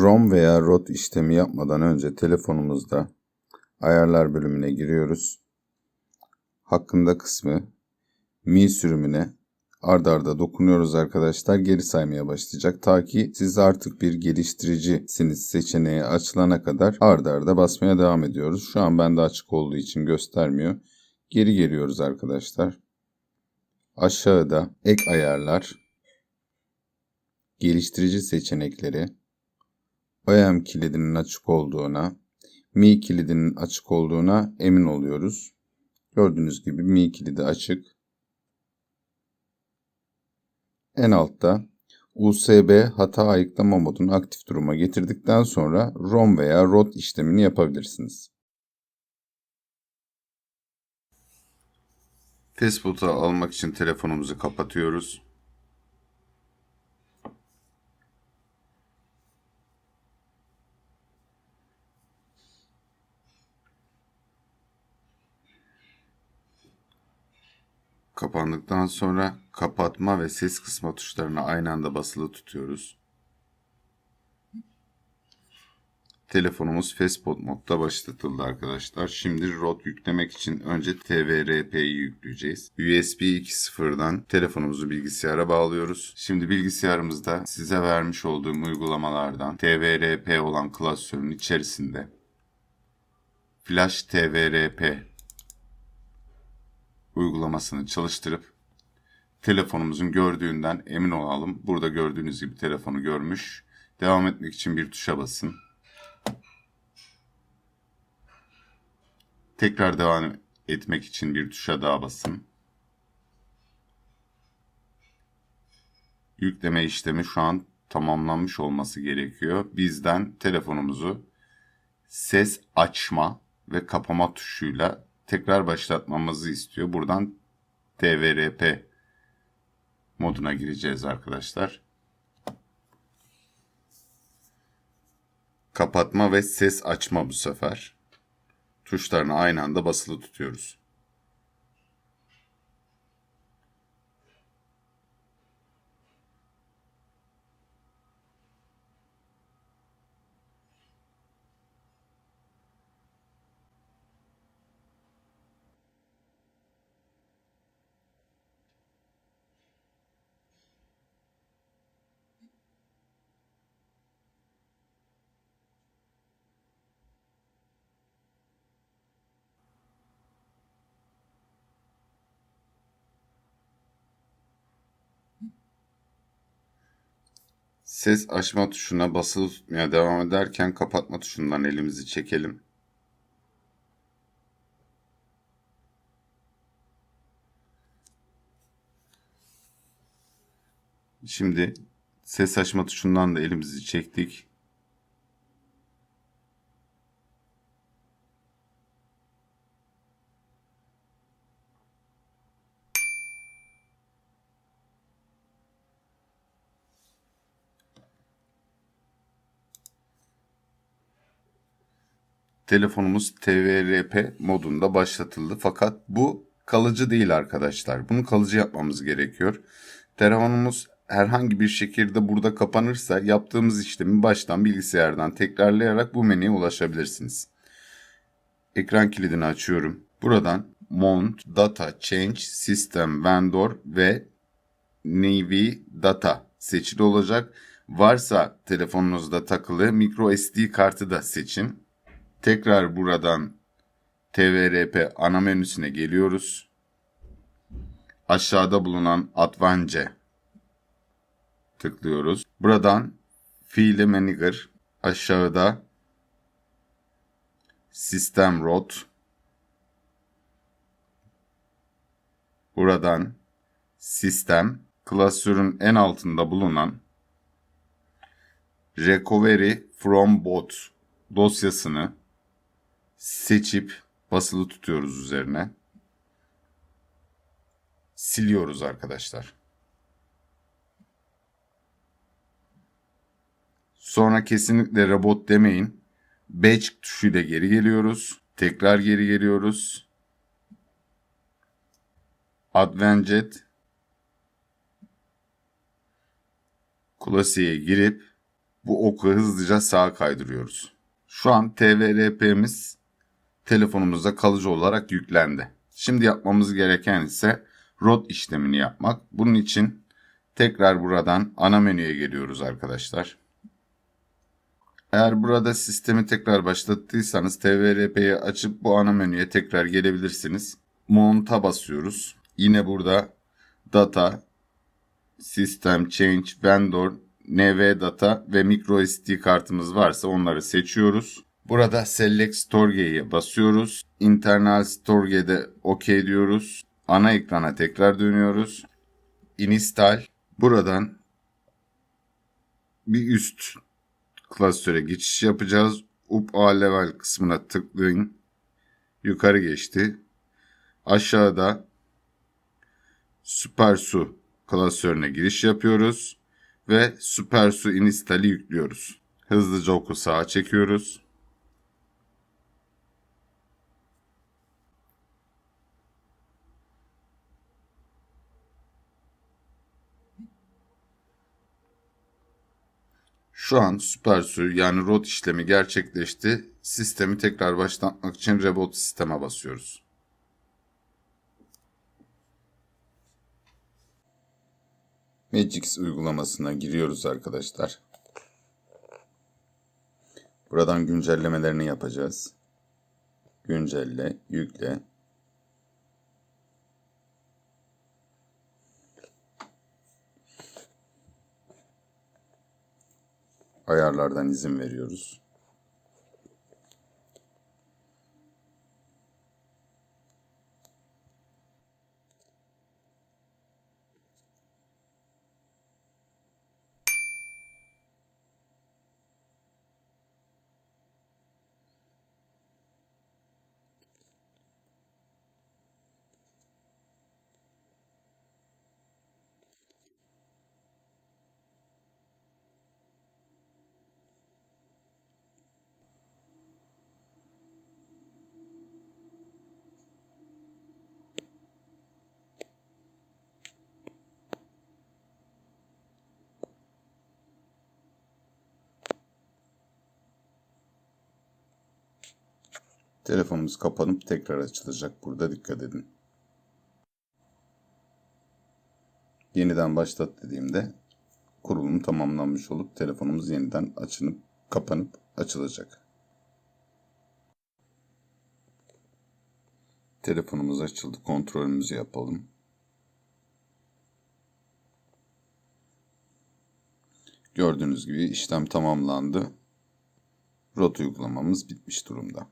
ROM veya ROT işlemi yapmadan önce telefonumuzda ayarlar bölümüne giriyoruz. Hakkında kısmı Mi sürümüne ardarda arda dokunuyoruz arkadaşlar. Geri saymaya başlayacak. Ta ki siz artık bir geliştiricisiniz seçeneği açılana kadar ardarda arda basmaya devam ediyoruz. Şu an bende açık olduğu için göstermiyor. Geri geliyoruz arkadaşlar. Aşağıda ek ayarlar, geliştirici seçenekleri, OEM kilidinin açık olduğuna, Mi kilidinin açık olduğuna emin oluyoruz. Gördüğünüz gibi Mi kilidi açık. En altta USB hata ayıklama modunu aktif duruma getirdikten sonra ROM veya ROT işlemini yapabilirsiniz. Facebook'u almak için telefonumuzu kapatıyoruz. Kapandıktan sonra kapatma ve ses kısma tuşlarını aynı anda basılı tutuyoruz. Telefonumuz Fastboot modda başlatıldı arkadaşlar. Şimdi ROT yüklemek için önce TVRP'yi yükleyeceğiz. USB 2.0'dan telefonumuzu bilgisayara bağlıyoruz. Şimdi bilgisayarımızda size vermiş olduğum uygulamalardan TVRP olan klasörün içerisinde Flash TVRP uygulamasını çalıştırıp telefonumuzun gördüğünden emin olalım. Burada gördüğünüz gibi telefonu görmüş. Devam etmek için bir tuşa basın. Tekrar devam etmek için bir tuşa daha basın. Yükleme işlemi şu an tamamlanmış olması gerekiyor. Bizden telefonumuzu ses açma ve kapama tuşuyla tekrar başlatmamızı istiyor. Buradan TVRP moduna gireceğiz arkadaşlar. Kapatma ve ses açma bu sefer. Tuşlarını aynı anda basılı tutuyoruz. Ses açma tuşuna basılı tutmaya devam ederken kapatma tuşundan elimizi çekelim. Şimdi ses açma tuşundan da elimizi çektik. Telefonumuz TVRP modunda başlatıldı. Fakat bu kalıcı değil arkadaşlar. Bunu kalıcı yapmamız gerekiyor. Telefonumuz herhangi bir şekilde burada kapanırsa yaptığımız işlemi baştan bilgisayardan tekrarlayarak bu menüye ulaşabilirsiniz. Ekran kilidini açıyorum. Buradan Mount, Data, Change, System, Vendor ve Navy Data seçili olacak. Varsa telefonunuzda takılı micro SD kartı da seçin. Tekrar buradan TVRP ana menüsüne geliyoruz. Aşağıda bulunan Advance tıklıyoruz. Buradan File Manager aşağıda Sistem Root buradan Sistem klasörün en altında bulunan Recovery from Bot dosyasını seçip basılı tutuyoruz üzerine. Siliyoruz arkadaşlar. Sonra kesinlikle robot demeyin. Batch tuşuyla geri geliyoruz. Tekrar geri geliyoruz. Advanced Klasiğe girip bu oku hızlıca sağa kaydırıyoruz. Şu an TVRP'miz telefonumuza kalıcı olarak yüklendi. Şimdi yapmamız gereken ise ROT işlemini yapmak. Bunun için tekrar buradan ana menüye geliyoruz arkadaşlar. Eğer burada sistemi tekrar başlattıysanız TVRP'yi açıp bu ana menüye tekrar gelebilirsiniz. Mount'a basıyoruz. Yine burada Data, System Change, Vendor, NV Data ve microSD kartımız varsa onları seçiyoruz. Burada Select Storage'ye basıyoruz. Internal Storage'de OK diyoruz. Ana ekrana tekrar dönüyoruz. Install. Buradan bir üst klasöre geçiş yapacağız. Up A level kısmına tıklayın. Yukarı geçti. Aşağıda SuperSu klasörüne giriş yapıyoruz ve SuperSu install'i yüklüyoruz. Hızlıca oku sağa çekiyoruz. Şu an SuperSu yani root işlemi gerçekleşti. Sistemi tekrar başlatmak için reboot sisteme basıyoruz. Magix uygulamasına giriyoruz arkadaşlar. Buradan güncellemelerini yapacağız. Güncelle, yükle. Ayarlardan izin veriyoruz. Telefonumuz kapanıp tekrar açılacak. Burada dikkat edin. Yeniden başlat dediğimde kurulum tamamlanmış olup telefonumuz yeniden açılıp kapanıp açılacak. Telefonumuz açıldı. Kontrolümüzü yapalım. Gördüğünüz gibi işlem tamamlandı. Rot uygulamamız bitmiş durumda.